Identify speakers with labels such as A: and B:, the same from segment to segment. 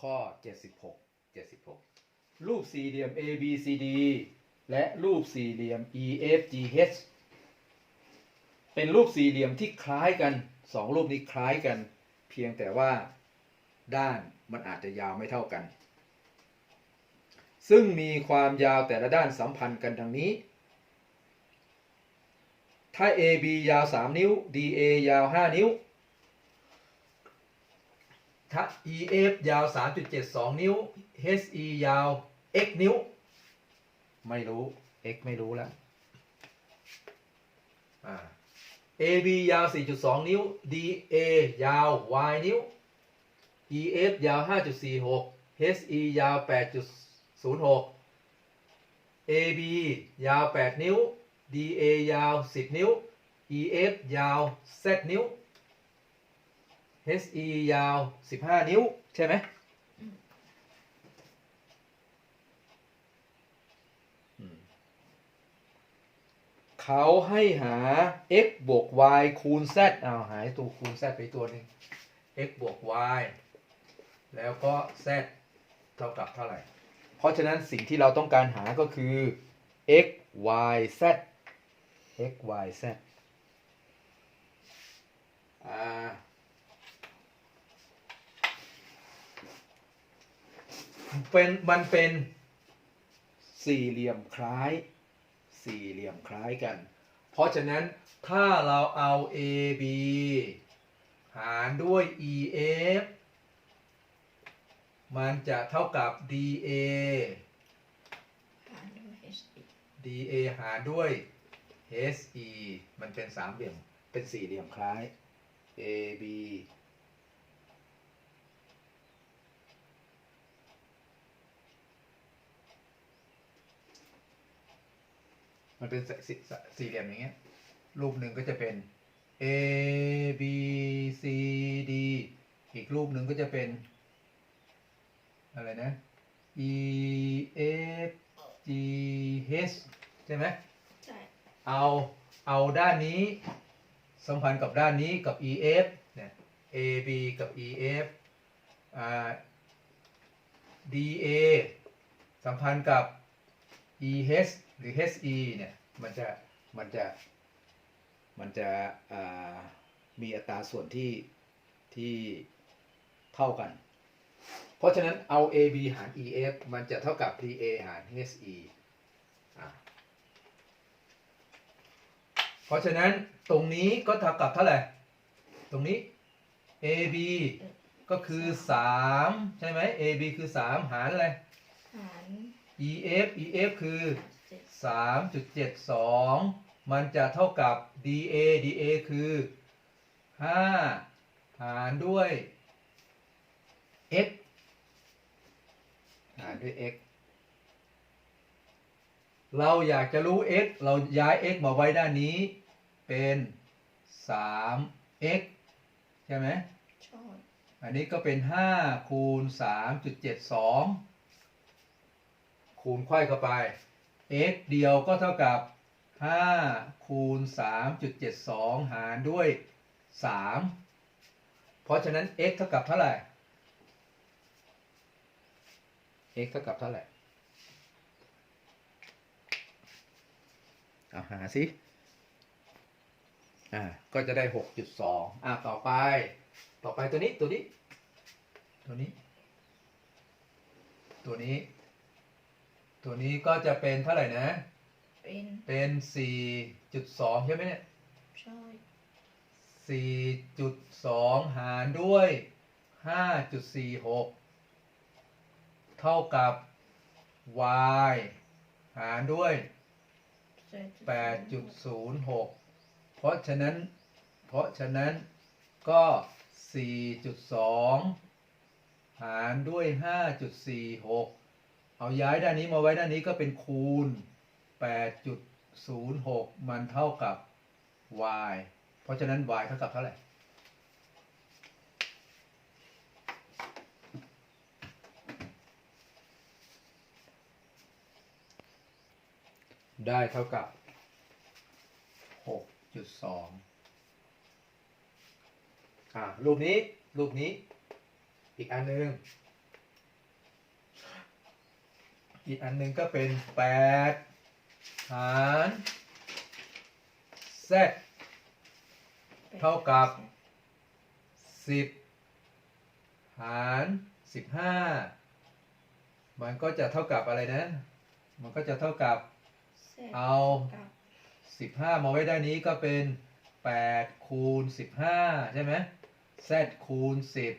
A: ข้อ 76
B: 76 รูปสี่เหลี่ยม ABCD และรูปสี่เหลี่ยม EFGH เป็นรูปสี่เหลี่ยมที่คล้ายกันสองรูปนี้คล้ายกัน เพียงแต่ว่าด้านมันอาจจะยาวไม่เท่ากัน ซึ่งมีความยาวแต่ละด้านสัมพันธ์กันดังนี้ ถ้า AB ยาว 3 นิ้ว DA ยาว 5 นิ้ว EF ยาว 3.72 นิ้ว HE ยาว x นิ้ว ไม่รู้ x ไม่รู้แล้วอ่า AB ยาว 4.2 นิ้ว DA ยาว y นิ้ว EF ยาว 5.46 HE ยาว 8.06 AB ยาว 8 นิ้ว DA ยาว 10 นิ้ว EF ยาว Z นิ้ว HE ยาว 15 นิ้ว ใช่ไหม เขาให้หา x บวก y คูณ z เอาหายตัวคูณ z ไปตัวหนึ่ง x บวก y แล้วก็ z เท่ากับเท่าไหร่ เพราะฉะนั้นสิ่งที่เราต้องการหาก็คือ x y z x y z อ่า เป็นมันเป็นสี่เหลี่ยมคล้าย สี่เหลี่ยมคล้ายกัน เพราะฉะนั้นถ้าเราเอา AB หารด้วย EF มันจะเท่ากับ DA
C: หารด้วย HE
B: DA หารด้วย HE มันเป็นสามเหลี่ยม เป็นสี่เหลี่ยมคล้าย AB มันเป็นสสสี่เหลี่ยมอย่างเงี้ย รูปหนึ่งก็จะเป็น A B C D อีกรูปหนึ่งก็จะเป็น อะไรนะ E F G H ใช่ไหม
C: ใช่
B: เอาเอาด้านนี้สัมพันธ์กับด้านนี้กับ EF เนี่ย AB กับ EF อ่า DA สัมพันธ์กับ EH หรือ HE เนี่ยมันจะมันจะมันจะอ่ามีอัตราส่วนที่ที่เท่ากัน เพราะฉะนั้นเอา AB หาร EF มันจะเท่ากับ DA หาร HE อะเพราะฉะนั้นตรงนี้ก็เท่ากับเท่าไหร่ ตรงนี้ AB ก็คือ 3 ใช่ไหม AB คือ 3 หารอะไร
C: หาร
B: EF EF คือ
C: เจ็ด
B: 3.72 มันจะเท่ากับ DA DA คือ 5 หารด้วย x หารด้วย x เราอยากจะรู้ x เราย้าย x มาไว้ด้านนี้ เป็น 3x ใช่ไหม
C: ใช่
B: อันนี้ก็เป็น 5 คูณ 3.72 คูณไขว้เข้าไป x เดียวก็เท่ากับ 5 คูณ 3.72 หารด้วย 3 เพราะฉะนั้น x เท่ากับเท่าไหร่ x เท่ากับเท่าไหร่ เอาหาสิ อ่า ก็จะได้ 6.2 อ่าต่อไป ต่อไปตัวนี้ ตัวนี้ ตัวนี้ ตัวนี้ ตัวนี้ก็จะเป็นเท่าไหร่นะ
C: เป็น
B: เป็น 4.2 ใช่ไหมเนี่ย
C: ใช่
B: 4.2 หารด้วย 5.46 เท่ากับ y หารด้วย
C: เจ็ด
B: 8.06 เพราะฉะนั้น เพราะฉะนั้นก็ 4.2 หารด้วย 5.46 เอาย้ายด้านนี้มาไว้ด้านนี้ก็เป็นคูณ 8.06 มันเท่ากับ y เพราะฉะนั้น y เท่ากับเท่าไหร่ ได้เท่ากับ 6.2 อ่ารูปนี้ รูปนี้ อีกอันหนึ่ง อีกอันหนึ่งก็เป็นแปดหาร z เท่ากับสิบหารสิบห้ามันก็จะเท่ากับอะไรนะ มันก็จะเท่ากับ
C: เสร็จ
B: เอา
C: กับ
B: สิบห้ามาไว้ด้านนี้ก็เป็นแปดคูณสิบห้าใช่ไหม z คูณสิบ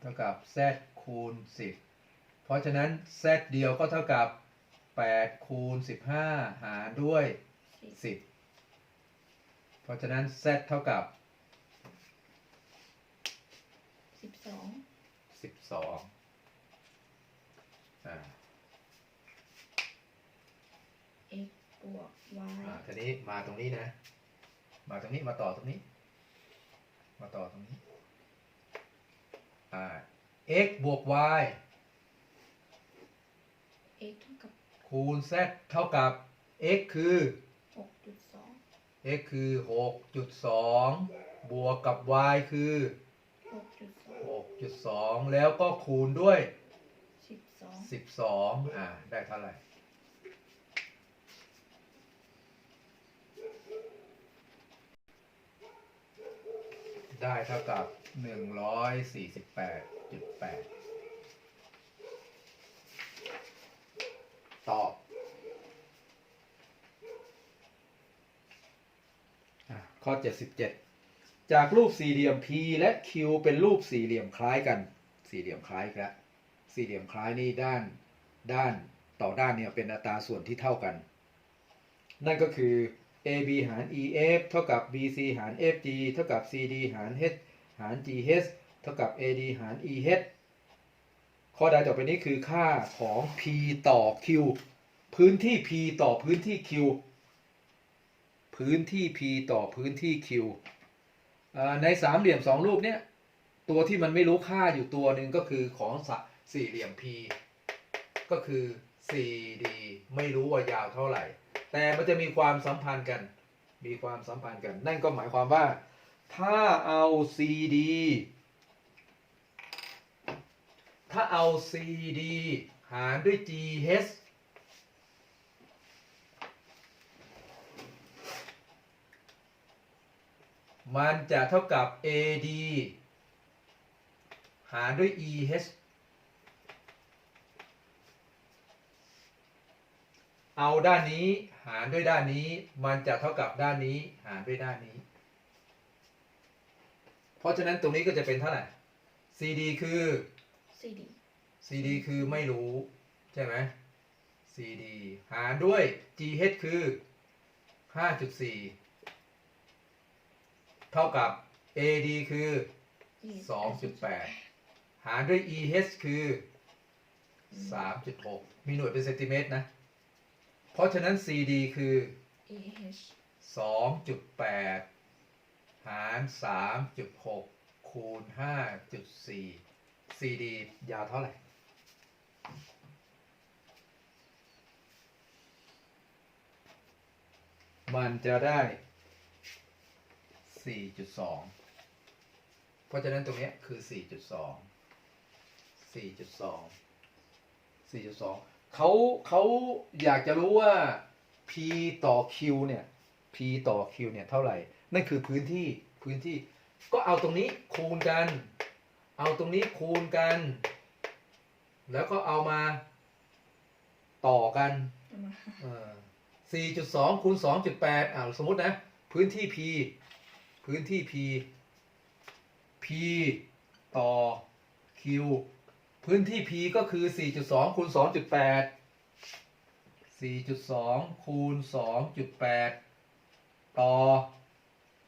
B: เท่ากับ z คูณสิบ เพราะฉะนั้น z เดียวก็เท่ากับแปดคูณสิบห้าหารด้วย
C: สิบ
B: สิบเพราะฉะนั้น z เท่ากับ
C: สิบสอง
B: สิบสองอ่า
C: x บวก y
B: อ่าทีนี้มาตรงนี้นะ มาตรงนี้มาต่อตรงนี้ มาต่อตรงนี้อ่า x บวก y
C: x เท่ากับ
B: คูณ z เท่ากับ x คือ
C: 6.2
B: x คือ 6.2 บวกกับ y คือ 6.2 6.2 แล้วก็คูณด้วย
C: 12 12 อ่า
B: ได้เท่าไหร่ ได้เท่ากับ 148.8 ข้อ 77 จากรูปสี่เหลี่ยม P และ Q เป็นรูปสี่เหลี่ยมคล้ายกัน สี่เหลี่ยมคล้ายอีกแล้วสี่เหลี่ยมคล้ายนี่ด้านด้านต่อด้านเนี่ยเป็นอัตราส่วนที่เท่ากัน นั่นก็คือ AB หาร EF เท่ากับ BC หาร FG เท่ากับ CD หาร H หาร GH เท่ากับ AD หาร EH ข้อใดต่อไปนี้คือค่าของ P ต่อ Q พื้นที่ P ต่อพื้นที่ Q พื้นที่ P ต่อพื้นที่ Q ในสามเหลี่ยมสองรูปเนี่ยตัวที่มันไม่รู้ค่าอยู่ตัวหนึ่งก็คือของสะสี่เหลี่ยม P ก็คือ CD ไม่รู้ว่ายาวเท่าไหร่ แต่มันจะมีความสัมพันธ์กัน มีความสัมพันธ์กัน นั่นก็หมายความว่า ถ้าเอา CD ถ้าเอา CD หารด้วย GH มันจะเท่ากับ AD หารด้วย EH เอาด้านนี้หารด้วยด้านนี้ มันจะเท่ากับด้านนี้หารด้วยด้านนี้ เพราะฉะนั้นตรงนี้ก็จะเป็นเท่าไหร่ CD คือ
C: สี่ดี
B: CD คือไม่รู้ใช่ไหม CD หารด้วย GH คือ 5.4 เท่ากับ AD คือ 2.8 หารด้วย EH คือ 3.6 มีหน่วยเป็นเซนติเมตรนะ เพราะฉะนั้น CD คือ
C: eh
B: 2.8 หาร 3.6 คูณ 5.4 CD ยาวเท่าไหร่ มันจะได้ 4.2 เพราะฉะนั้นตรงเนี้ยคือ 4.2 4.2 4.2เขาเขาอยากจะรู้ว่า p ต่อ q เนี่ย p ต่อ q เนี่ยเท่าไหร่ นั่นคือพื้นที่พื้นที่ก็เอาตรงนี้คูณกัน เอาตรงนี้คูณกัน แล้วก็เอามาต่อกัน
C: เอามา
B: เออ4.2คูณ2.8อ่าสมมตินะ พื้นที่ p พื้นที่ p p ต่อ q พื้นที่ p ก็คือ 4.2คูณ2.8 4.2คูณ2.8 ต่อ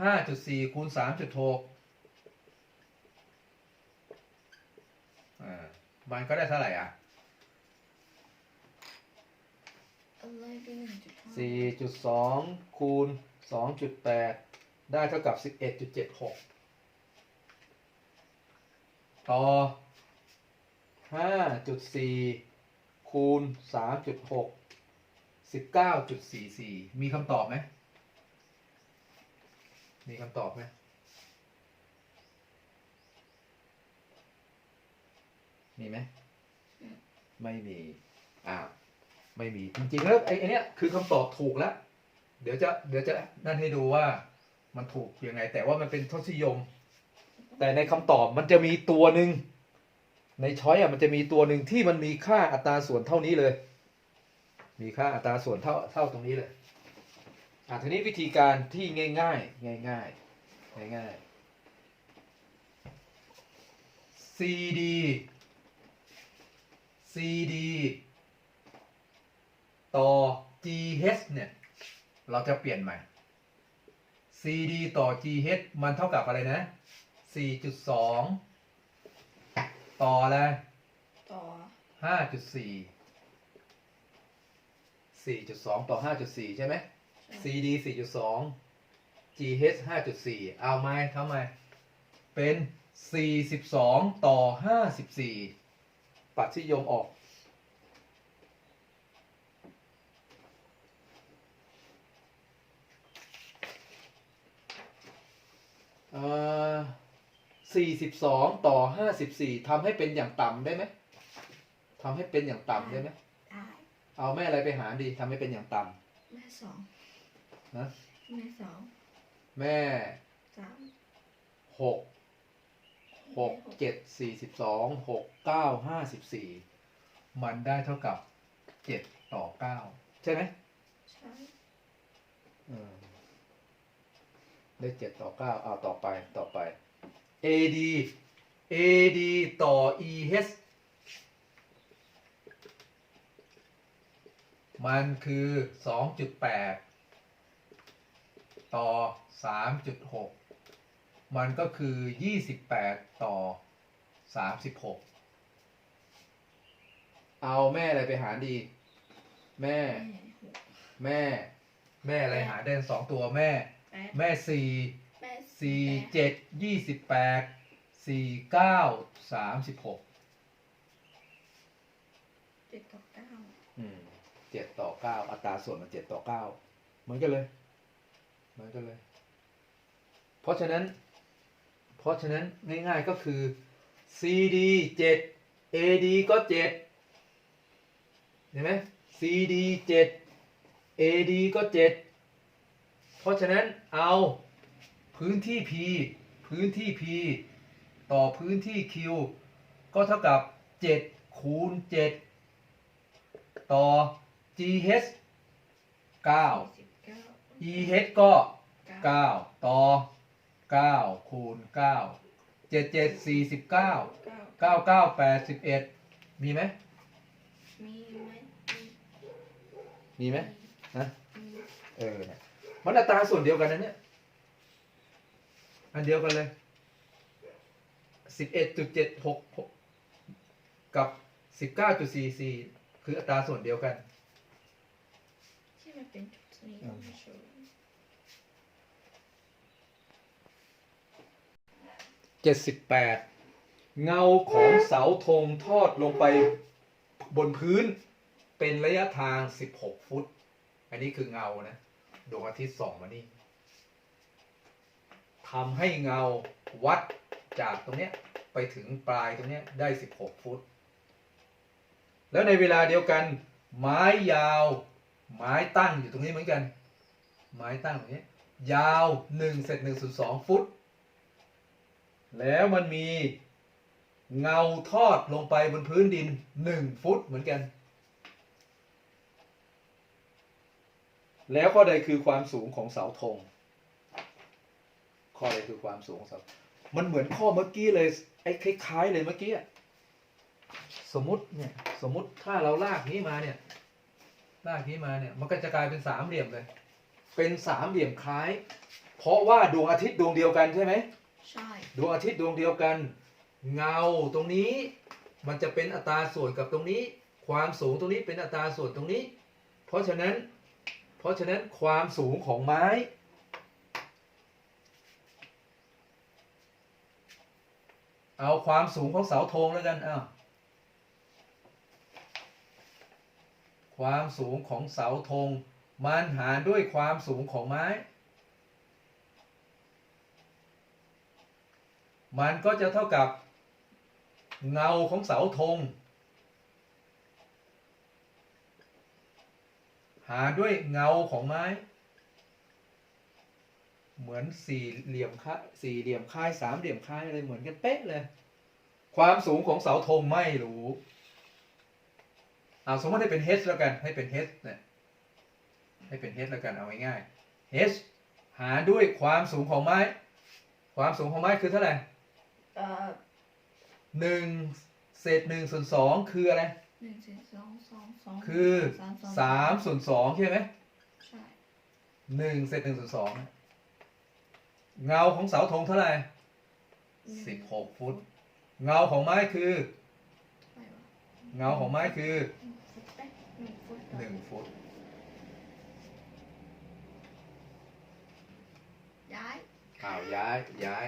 B: 5.4คูณ3.6อ่ามันก็ได้เท่าไหร่อะ
C: อะไรเป็นหนึ่งจุดห้า
B: สี่จุดสองคูณสองจุดแปด ได้เท่ากับสิบเอ็ดจุดเจ็ดหกต่อห้าจุดสี่คูณสามจุดหกสิบเก้าจุดสี่สี่มีคำตอบไหม มีคำตอบไหม มีไหม ไม่มี อ้าว ไม่มี จริงๆแล้วไอ้เนี้ยคือคำตอบถูกแล้ว เดี๋ยวจะ เดี๋ยวจะนั่นให้ดูว่า มันถูกยังไง แต่ว่ามันเป็นทศนิยม แต่ในคำตอบมันจะมีตัวหนึ่งในช้อยอะมันจะมีตัวหนึ่งที่มันมีค่าอัตราส่วนเท่านี้เลย มีค่าอัตราส่วนเท่าเท่าตรงนี้เลยอะทีนี้วิธีการที่ง่ายๆง่ายๆง่ายๆ CD CD ต่อ GH เนี่ย เราจะเปลี่ยนใหม่ CD ต่อ GH มันเท่ากับอะไรนะ 4.2 ต่ออะไร
C: ต่อ
B: 5.4 4.2 ต่อ 5.4 ใช่ไหม CD 4.2 GH 5.4 เอาไหมทำไมเป็น 42 ต่อ 54 ปัดที่ยมออก 42 ต่อ 54ทำให้เป็นอย่างต่ำได้ไหมทำให้เป็นอย่างต่ำได้ไหม
C: ได้
B: เอาแม่อะไรไปหารดีทำให้เป็นอย่างต่
C: แม่สองำ
B: นะ
C: แม่สอง
B: แม่
C: สาม
B: หกหกเจ็ดสี่สิบสองหกเก้าห้าสิบสี่มันได้เท่ากับเจ็ดต่อเก้าใช่ไหม
C: ใช่
B: อืมได้เจ็ดต่อเก้าเอาต่อไปต่อไป AD AD ต่อ EH มันคือสองจุดแปดต่อสามจุดหกมันก็คือยี่สิบแปดต่อสามสิบหกเอาแม่อะไรไปหารดี แม่
C: แม่หก
B: แม่แม่อะไรหารได้สองตัวแม่
C: แปด
B: แม่สี่
C: แม่
B: สี่
C: แปด
B: เจ็ดยี่สิบแปดสี่เก้าสามสิบหก
C: เจ็ดกับเก้า
B: อืมเจ็ดต่อเก้าอัตราส่วนมันเจ็ดต่อเก้าเหมือนกันเลย เหมือนกันเลย เพราะฉะนั้น เพราะฉะนั้นง่ายๆก็คือ CD เจ็ด AD ก็เจ็ดเห็นไหม CD เจ็ด AD ก็เจ็ดเพราะฉะนั้นเอา พื้นที่ P พื้นที่ P ต่อพื้นที่ Q ก็เท่ากับ 7 คูณ 7 ต่อ GH 9
C: สิบเก้า
B: EH ก็ 9 ต่อ 9 คูณ 9 7 7 49
C: เก้า
B: 9 9 81 มีไหม
C: มีไหม
B: มีไหมนะ
C: มี
B: เออเนี่ยมันอัตราส่วนเดียวกันนะเนี่ย อันเดียวกันเลยสิบเอ็ดจุดเจ็ดหกกับสิบเก้าจุดสี่สี่คืออัตราส่วนเดียวกัน
C: ที่มันเป็นจุดนี้
B: อืม
C: ไม่ชัวร์
B: เจ็ดสิบแปดเงาของเสาธงทอดลงไปบนพื้น เป็นระยะทาง16ฟุต อันนี้คือเงานะดวงอาทิตย์ส่องมานี่ ทำให้เงาวัดจากตรงเนี้ยไปถึงปลายตรงเนี้ยได้ 16 ฟุต แล้วในเวลาเดียวกัน ไม้ยาว ไม้ตั้งอยู่ตรงนี้เหมือนกัน ไม้ตั้งตรงนี้ยาว1เศษ1.2ฟุต แล้วมันมีเงาทอดลงไปบนพื้นดิน 1 ฟุตเหมือนกัน แล้วข้อใดคือความสูงของเสาธง ข้อใดคือความสูงของเสามันเหมือนข้อเมื่อกี้เลยไอ้คล้าย ๆ เลยเมื่อกี้อะสมมติเนี่ยสมมติถ้าเราลากนี้มาเนี่ย ลากนี้มาเนี่ย มันก็จะกลายเป็นสามเหลี่ยมเลย เป็นสามเหลี่ยมคล้าย เพราะว่าดวงอาทิตย์ดวงเดียวกันใช่ไหม
C: ใช่
B: ดวงอาทิตย์ดวงเดียวกัน เงาตรงนี้ มันจะเป็นอัตราส่วนกับตรงนี้ ความสูงตรงนี้เป็นอัตราส่วนตรงนี้ เพราะฉะนั้น เพราะฉะนั้นความสูงของไม้ เอาความสูงของเสาธงแล้วกันอ้าวความสูงของเสาธงมันหารด้วยความสูงของไม้ มันก็จะเท่ากับเงาของเสาธง หารด้วยเงาของไม้ มือนสี่เหลี่ยมค่ายสี่เหลี่ยมค่ายสามเหลี่ยมค่ายอะไรเหมือนกันเป๊ะเลย ความสูงของเสาธงไม่รู้เอาสมมติให้เป็น h แล้วกันให้เป็น h เนี่ยให้เป็น h แล้วกันเอาง่ายๆ h หารด้วยความสูงของไม้ ความสูงของไม้คือเท่าไหร่
C: เอ่อ
B: หนึ่งเศษหนึ่งส่วนสองคืออะไร
C: หนึ่งสี่สองสองสอง
B: คือ
C: สามสอง
B: สามส่วนสองใช่ไหม
C: ใช่
B: หนึ่งเศษหนึ่งส่วนสอง เงาของเสาธงเท่าไหร่สิบหกฟุต เงาของไม้คือ
C: ไปวะ
B: เงาของไม้คือ
C: หนึ่งฟุตเอ๊ะหนึ่งฟุต
B: หนึ่งฟุต
C: ย้าย
B: อ้าวย้ายย้าย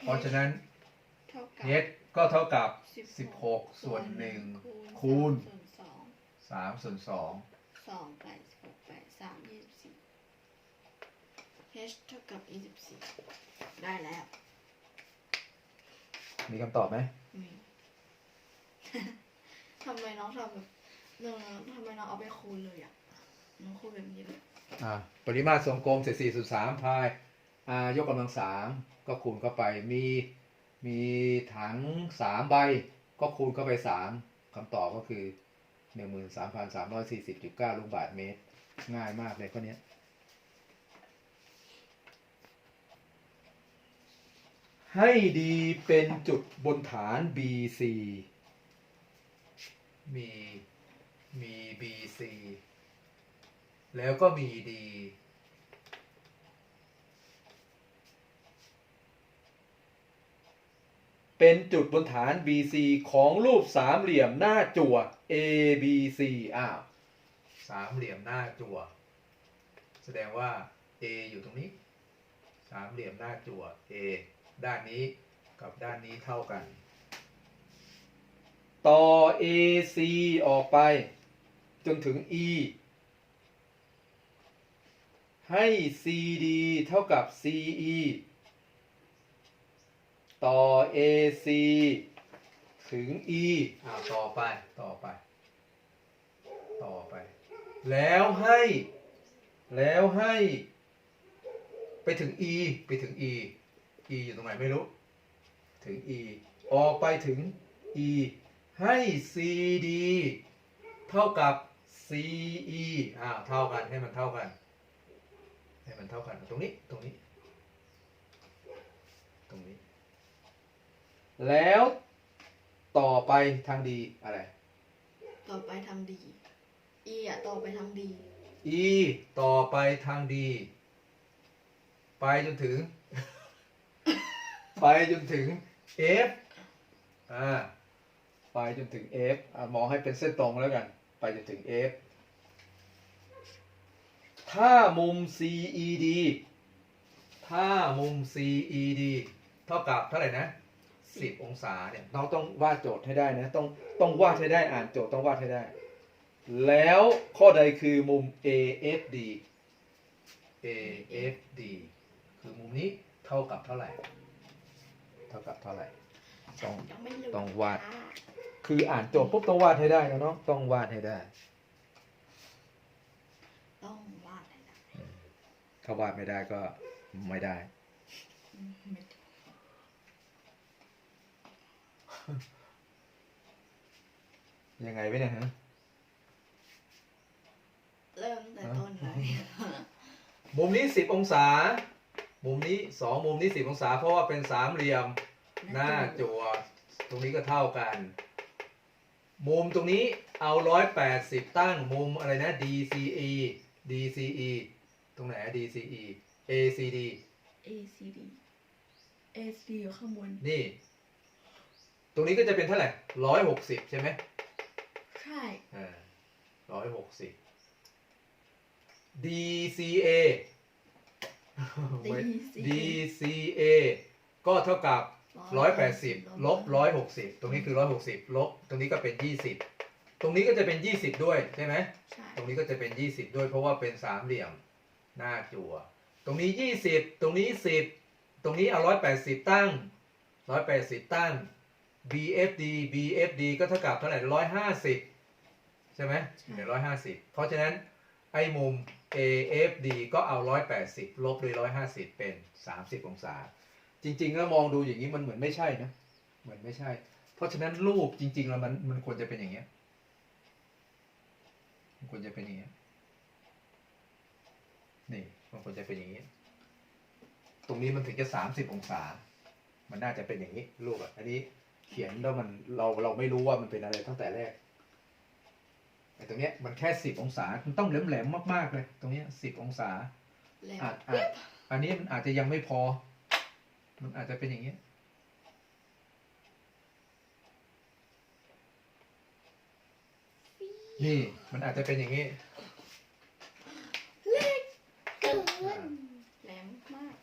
B: เพราะฉะนั้น
C: เท่ากับ
B: h ก็เท่ากับสิบหกส่วนหนึ่งคูณ
C: ส่วนสอง
B: สามส่วนสอง
C: สองแปดสิบหกแปดสามยี่สิบสี่ h เท่ากับยี่สิบสี่ได้แล้ว
B: มีคำตอบไหม
C: อืมทำไมน้องทำแบบเรื่องทำไมน้องเอาไปคูณเลยอะ น้องคูณแบบนี้เลย
B: อ่าปริมาตรทรงกลมเศษสี่ส่วนสามพายอ่ายกกำลังสามก็คูณเข้าไป มีมีถังสามใบ ก็คูณเข้าไปสามคำตอบก็คือหนึ่งหมื่นสามพันสามร้อยสี่สิบจุดเก้าลูกบาทเมตร ง่ายมากเลยข้อเนี้ ให้ดีเป็นจุดบนฐาน BC มีมี BC แล้วก็มี D เป็นจุดบนฐาน BC ของรูปสามเหลี่ยมหน้าจั่ว ABC อ้าวสามเหลี่ยมหน้าจั่ว แสดงว่า A อยู่ตรงนี้ สามเหลี่ยมหน้าจั่ว A ด้านนี้กับด้านนี้เท่ากัน ต่อ AC ออกไป จนถึง E ให้ CD เท่ากับ CE ต่อ AC ถึง E อ่าต่อไป ต่อไป ต่อไป แล้วให้ แล้วให้ ไปถึง E ไปถึง E E อยู่ตรงไหนไม่รู้ ถึง E ออกไปถึง E ให้ CD เท่ากับ CE อ่าเท่ากันให้มันเท่ากัน ให้มันเท่ากันตรงนี้ตรงนี้ ตรงนี้ แล้วต่อไปทางดีอะไร
C: ต่อไปทำดี e อะต่อไปทำดี
B: E ต่อไปทางดี ไปจนถึง ไปจนถึง F อ่าไปจนถึง F อ่ามองให้เป็นเส้นตรงแล้วกัน ไปจนถึง F ถ้ามุม CED ถ้ามุม CED เท่ากับเท่าไหร่นะ 10 องศาเนี่ยเราต้องวาดโจทย์ให้ได้นะ ต้องต้องวาดให้ได้อ่านโจทย์ต้องวาดให้ได้ แล้วข้อใดคือมุม AFD AFD คือมุมนี้เท่ากับเท่าไหร่ เท่ากับเท่าไหร่ต้อง
C: ยังไม่รู้
B: ต้องวาด
C: อะ
B: คืออ่านโจทย์ปุ๊บต้องวาดให้ได้นะเนาะต้องวาดให้ได้
C: ต้องวาดให้ได้
B: ถ้าวาดไม่ได้ก็ไม่ได้
C: อืมไม่ถูก
B: ยังไงไว้เนี่ยฮะ
C: เริ่มแต่ต้นเลย
B: มุมนี้10องศา มุมนี้สองมุมนี้10องศา เพราะว่าเป็นสามเหลี่ยมหน้าจั่วตรงนี้ก็เท่ากัน มุมตรงนี้เอา180ตั้งมุมอะไรนะ DCE DCE ตรงไหนอะ DCE ACD
C: A C D A C D อยู่ข้างบน
B: นี่ ตรงนี้ก็จะเป็นเท่าไหร่160ใช่ไหม
C: ใช่
B: อ่า160 DCA
C: ดี
B: DCA ก็เท่ากับ 180 ลบ 160 ตรงนี้คือ 160 ลบ ตรงนี้ก็เป็น 20 ตรงนี้ก็จะเป็น 20 ด้วยใช่ไหม
C: ใช่
B: ตรงนี้ก็จะเป็น 20 ด้วยเพราะว่าเป็นสามเหลี่ยมหน้าจั่ว ตรงนี้ 20 ตรงนี้ 10 ตรงนี้เอา 180 ตั้ง 180 ตั้ง BFD BFD ก็เท่ากับเท่าไหร่ 150 ใช่ไหม
C: ใช่
B: หนึ่งร้อยห้าสิบเพราะฉะนั้น ไอ้มุม AFD ก็เอาร้อยแปดสิบลบด้วยร้อยห้าสิบเป็นสามสิบองศา จริง ๆ แล้วมองดูอย่างนี้มันเหมือนไม่ใช่นะ เหมือนไม่ใช่ เพราะฉะนั้นรูปจริง ๆ แล้วมันมันควรจะเป็นอย่างเงี้ยมันควรจะเป็นอย่างเงี้ยนี่มันควรจะเป็นอย่างนี้ ตรงนี้มันถึงจะสามสิบองศา มันน่าจะเป็นอย่างนี้รูปอะ อันนี้เขียนแล้วมันเราเราไม่รู้ว่ามันเป็นอะไรตั้งแต่แรก ไอ้ตรงเนี้ยมันแค่สิบองศามันต้องแหลมแหลมมากๆเลย ตรงเนี้ยสิบองศาอาจอาจอันนี้มันอาจจะยังไม่พอ มันอาจจะเป็นอย่างเงี้ยนี่มันอาจจะเป็นอย่างนี้
C: เล็กเกินแหลมมาก